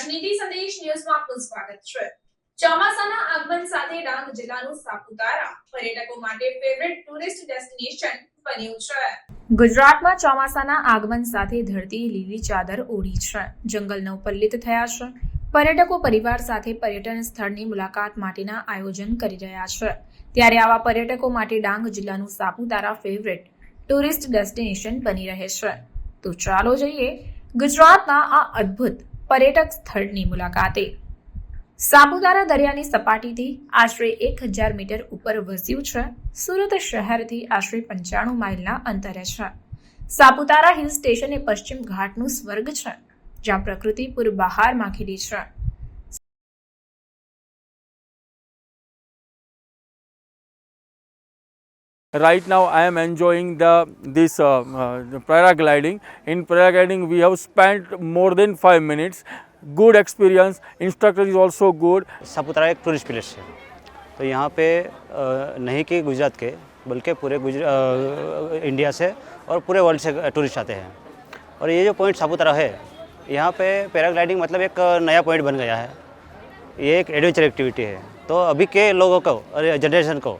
રાજનીતિ સંદેશ ન્યૂઝમાં આપનું સ્વાગત છે. ચોમાસાના આગમન સાથે ડાંગ જિલ્લાનું સાપુતારા પર્યટકો માટે ફેવરેટ ટુરિસ્ટ ડેસ્ટિનેશન બન્યું છે. ગુજરાતમાં ચોમાસાના આગમન સાથે ધરતી લીલી ચાદર ઓઢી છે. જંગલ નવપલ્લિત થયા છે. પર્યટકો પરિવાર સાથે પર્યટન સ્થળની મુલાકાત માટેના આયોજન કરી રહ્યા છે. ત્યારે આવા પર્યટકો માટે ડાંગ જિલ્લાનું સાપુતારા ફેવરેટ ટુરિસ્ટ ડેસ્ટિનેશન બની રહે છે. તો ચાલો જઈએ ગુજરાતના આ અદ્ભુત પર્યટક સ્થળની મુલાકાતે. સાપુતારા દરિયાની સપાટીથી આશરે એક હજાર મીટર ઉપર વસ્યું છે. સુરત શહેરથી આશરે પંચાણું માઇલના અંતરે છે. સાપુતારા હિલ સ્ટેશન એ પશ્ચિમ ઘાટનું સ્વર્ગ છે, જ્યાં પ્રકૃતિ પૂર બહાર માખેલી છે. Right now, I am enjoying the this uh, uh, paragliding. In paragliding, we have spent more than five minutes. Good experience. Instructor is also good. Saputara एक टूरिस्ट प्लेस है तो यहाँ पे नहीं कि गुजरात के बल्कि पूरे गुजर इंडिया से और पूरे वर्ल्ड से टूरिस्ट आते हैं और ये जो पॉइंट सापुतारा है यहाँ पे पैराग्लाइडिंग मतलब एक नया पॉइंट बन गया है ये एक एडवेंचर एक्टिविटी है तो अभी के लोगों को और जनरेशन को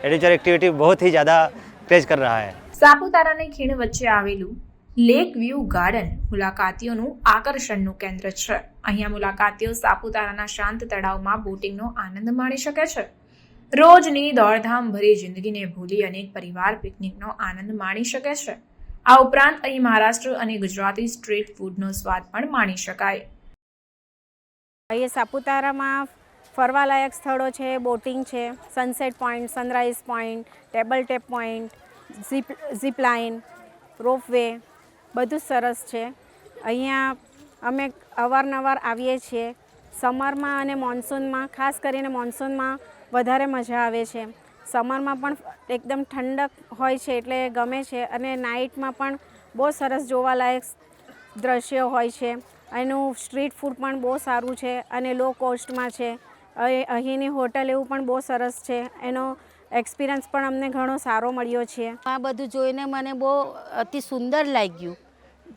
एडवेंचर एक्टिविटी बहुत ही ज़्यादा क्रेज कर रहा है સાપુતારાની ખીણ વચ્ચે આવેલું લેક વ્યૂ ગાર્ડન મુલાકાતીઓનું આકર્ષણનું કેન્દ્ર છે અહીંયા મુલાકાતીઓ સાપુતારાના શાંત તળાવમાં બોટિંગનો આનંદ માણી શકે છે રોજની દોડધામ ભરી જિંદગીને ભૂલી અનેક પરિવાર પિકનિકનો આનંદ માણી શકે છે આ ઉપરાંત અહીં મહારાષ્ટ્ર અને ગુજરાતી સ્ટ્રીટ ફૂડનો સ્વાદ પણ માણી શકાય અહીંયા સાપુતારામાં ફરવાલાયક સ્થળો છે, બોટિંગ છે sunset point sunrise point table top point zip zip line ropeway બધું સરસ છે. અહીંયા અમે અવારનવાર આવીએ છીએ. સમરમાં અને મોન્સૂનમાં ખાસ કરીને મોન્સૂનમાં વધારે મજા આવે છે. સમરમાં પણ એકદમ ઠંડક હોય છે એટલે ગમે છે અને નાઇટમાં પણ બહુ સરસ જોવાલાયક દ્રશ્યો હોય છે. એનું સ્ટ્રીટ ફૂડ પણ બહુ સારું છે અને લો કોસ્ટમાં છે. અહીંની હોટલ એવું પણ બહુ સરસ છે. એનો એક્સપિરિયન્સ પણ અમને ઘણો સારો મળ્યો છે. આ બધું જોઈને મને બહુ અતિ સુંદર લાગ્યું.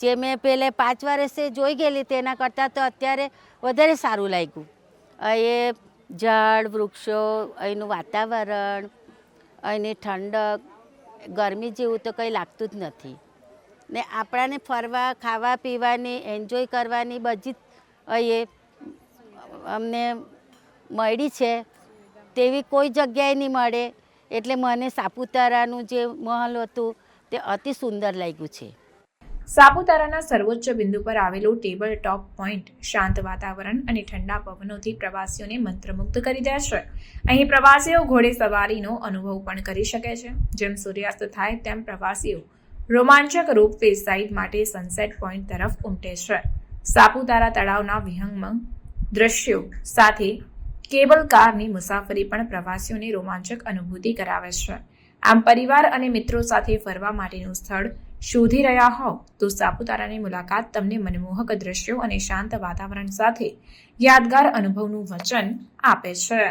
જે મેં પહેલે પાંચ વર્ષે જોઈ ગયેલી તેના કરતાં તો અત્યારે વધારે સારું લાગ્યું. એ ઝાડ વૃક્ષો, અહીંનું વાતાવરણ, અહીંની ઠંડક, ગરમી જેવું તો કંઈ લાગતું જ નથી. ને આપણાને ફરવા, ખાવા, પીવાની એન્જોય કરવાની બધી જ અહીં અમને મળી છે, તેવી કોઈ જગ્યાએ નહીં મળે. એટલે મને સાપુતારાનું જે મહલ હતું, તે અતિ સુંદર લાગ્યું છે. સાપુતારાના સર્વોચ્ચ બિંદુ પર આવેલું ટેબલ ટોપ પોઈન્ટ શાંત વાતાવરણ અને ઠંડા પવનોથી પ્રવાસીઓને મંત્રમુગ્ધ કરી દે છે. અહીં પ્રવાસીઓ ઘોડે સવારીનો અનુભવ પણ કરી શકે છે. જેમ સૂર્યાસ્ત થાય, તેમ પ્રવાસીઓ રોમાંચક રોપવે સાઇડ માટે સનસેટ પોઈન્ટ તરફ ઉમટે છે. સાપુતારા તળાવના વિહંગમ દ્રશ્યો સાથે કેબલ કારની મુસાફરી પણ પ્રવાસીઓને રોમાંચક અનુભૂતિ કરાવે છે. આમ પરિવાર અને મિત્રો સાથે ફરવા માટેનું સ્થળ શોધી રહ્યા હોવ તો સાપુતારાની મુલાકાત તમને મનમોહક દ્રશ્યો અને શાંત વાતાવરણ સાથે યાદગાર અનુભવનું વચન આપે છે.